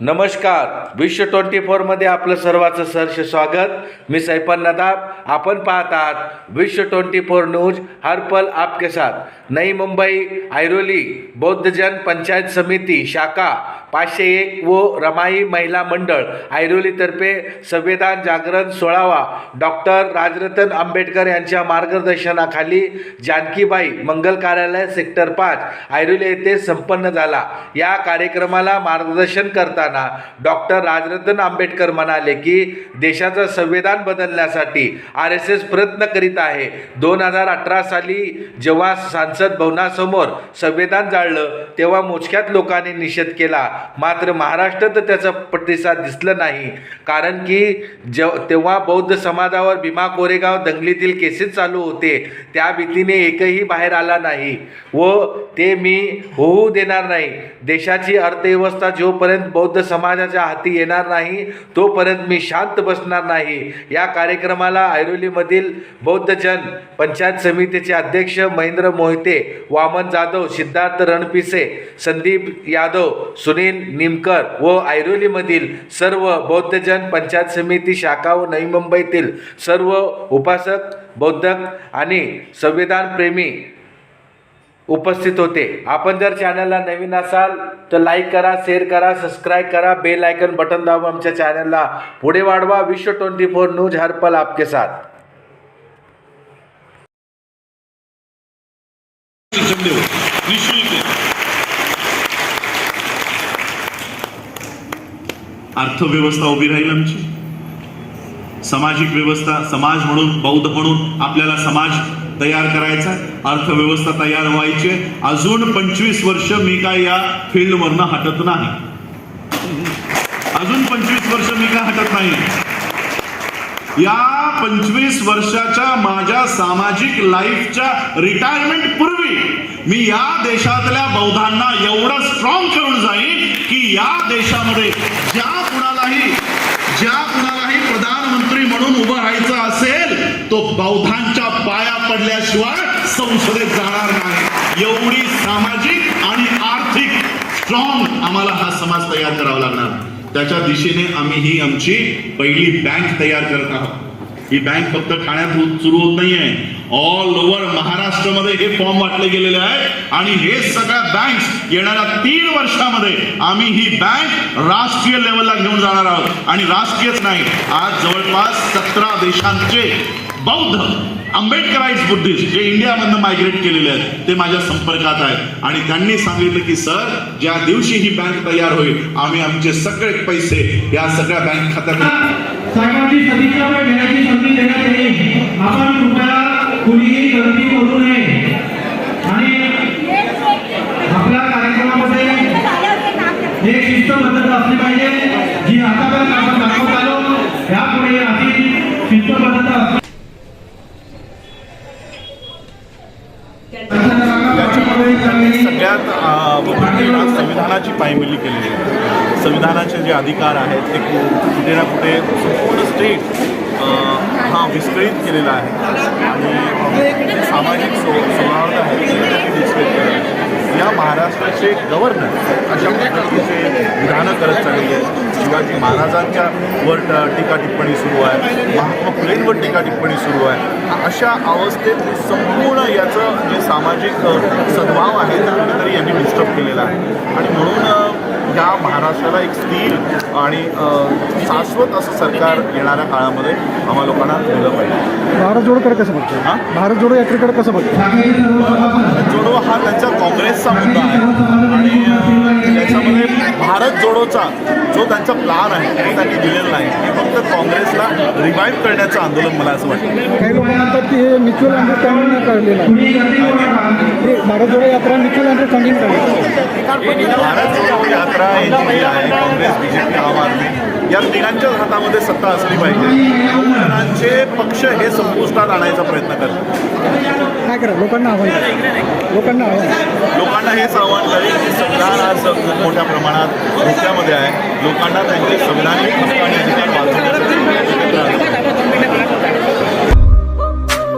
नमस्कार. विश्व ट्वेंटी फोरमध्ये आपलं सर्वांचं सहर्ष स्वागत. मी सैपन नदाब. आपण पाहत आहात विश्व ट्वेंटी फोर न्यूज. हर पल आपके साथ. नई मुंबई ऐरोली बौद्धजन पंचायत समिती शाखा पाचशे एक व रमाई महिला मंडळ ऐरोलीतर्फे संविधान जागरण सोळावा. डॉक्टर राजरतन आंबेडकर यांच्या मार्गदर्शनाखाली जानकीबाई मंगल कार्यालय सेक्टर पाच ऐरोली येथे संपन्न झाला. या कार्यक्रमाला मार्गदर्शन करतात करताना डॉक्टर राजरतन आंबेडकर म्हणाले की देशाचं संविधान बदलण्यासाठी आर एस एस प्रयत्न करीत आहे. दोन हजार अठरा साली जेव्हा सांसद भवनासमोर संविधान जाळलं तेव्हा मोजक्यात लोकांनी निषेध केला. मात्र महाराष्ट्रात त्याचा प्रतिसाद दिसला नाही. कारण की जेव तेव्हा बौद्ध समाजावर भीमा कोरेगाव दंगलीतील केसेस चालू होते. त्या भीतीने एकही बाहेर आला नाही. व ते मी होऊ देणार नाही. देशाची अर्थव्यवस्था जोपर्यंत बौद्ध समाजाच्या हाती येणार नाही तोपर्यंत मी शांत बसणार नाही. या कार्यक्रमाला ऐरोलीमधील बौद्धजन पंचायत समितीचे अध्यक्ष महेंद्र मोहिते वामन जाधव सिद्धार्थ रणपिसे संदीप यादव सुनील निमकर व ऐरोलीमधील सर्व बौद्धजन पंचायत समिती शाखा व नवी मुंबईतील सर्व उपासक बौद्धक आणि संविधानप्रेमी उपस्थित होते. आपण जर चॅनलला नवीन असाल तर लाईक करा शेअर करा सबस्क्राईब करा बेल आयकन बटन दाबून आमच्या चॅनलला पुढे वाढवा. विश्व ट्वेंटी फोर न्यूज हर आपके साथ. अर्थव्यवस्था उभी राहील आमची. सामाजिक व्यवस्था समाज म्हणून बौद्ध म्हणून आपल्याला समाज तयार करायचा अर्थव्यवस्था तयार व्हायची. अजून पंचवीस वर्ष मी काय या फील्डवरनं हटत नाही. अजून पंचवीस वर्ष मी काय हटत नाही. या पंचवीस वर्षाच्या माझ्या सामाजिक लाईफच्या रिटायरमेंट पूर्वी मी या देशातल्या बौद्धांना एवढं स्ट्रॉंग करून जाईन की या देशामध्ये ज्या कुणालाही ज्या कुणालाही प्रधानमंत्री म्हणून उभं राहायचं असेल तो बौद्धांच्या पडल्याशिवाय संसदेत जाणार नाही. एवढी सामाजिक आणि आर्थिक स्ट्रॉंग आम्हाला हा समाज तयार करावा लागणार. त्याच्या दिशेने आम्ही ही आमची पहिली बँक तयार करत आहोत. ही बँक फक्त ठाण्यात सुरू होत नाहीये. ऑल ओव्हर महाराष्ट्रामध्ये हे फॉर्म वाटले गेलेले आहेत. आणि हे सगळ्या बँक येणाऱ्या तीन वर्षामध्ये आम्ही ही बँक राष्ट्रीय लेवलला घेऊन जाणार आहोत. आणि राष्ट्रीयच नाही आज जवळपास सतरा देशांचे बौद्ध आंबेडकराईज बुद्धिस्ट जे इंडियामधनं मायग्रेट केलेले आहेत ते माझ्या संपर्कात आहेत. आणि त्यांनी सांगितलं की सर ज्या दिवशी ही बँक तयार होईल आम्ही आमचे सगळे पैसे या सगळ्या बँक खात्यात सर्वांची सदिच्छा नये. एक शिस्तबद्धता असली पाहिजे जी आतापर्यंत आपण दाखवत आलो. याच्यामध्ये सगळ्यात संविधानाची पायमिली केलेली आहे. संविधानाचे जे अधिकार आहेत ते कुठे ना कुठे संपूर्ण स्टेट हा विस्कळीत केलेला आहे. आणि सामाजिक सो सौहार्द आहे विस्कळीत केलेलं या महाराष्ट्राचे गव्हर्नर अशा पद्धतीचे विधानं करत चाललेली आहेत. शिवाजी महाराजांच्या वर ट- टीका टिप्पणी सुरू आहे महात्मा फुलेंवर टीका टिप्पणी सुरू आहे. अशा अवस्थेत संपूर्ण या सामाजिक सद्भाव आहे ते कुठेतरी यांनी डिस्टर्ब केलेला आहे. आणि म्हणून या महाराष्ट्राला एक स्थिर आणि शाश्वत असं सरकार येणाऱ्या काळामध्ये आम्हा लोकांना दिलं पाहिजे. भारत जोडोकडे कसं बघतो? हां? भारत जोडो यात्रेकडे कसं बघतो? भारत जोडो हा त्यांचा काँग्रेसचा मुद्दा आहे. आणि अ, त्याच्यामध्ये भारत जोडोचा जो त्यांचा प्लान आहे तो त्यांनी दिलेला नाही. हे फक्त काँग्रेसला रिवाईव्ह करण्याचं आंदोलन मला असं वाटतं. काही लोक म्हणतात की हे म्युच्युअल अंडरस्टँडिंग आहे. भारत जोडो यात्रा काढली भारत जोडो यात्रा जी आहे काँग्रेस बी जे पी आम आदमी. या तिघांच्याच हातामध्ये सत्ता असली पाहिजे. पक्ष हे संपुष्टात आणायचा प्रयत्न करतात. काय करा? लोकांना आव्हान लोकांना आव्हान लोकांना हेच आव्हान करेल की संविधान आज मोठ्या प्रमाणात धोक्यामध्ये आहे. लोकांना त्यांचे संविधानिक हक्क आणि अधिकार वाचवण्यासाठी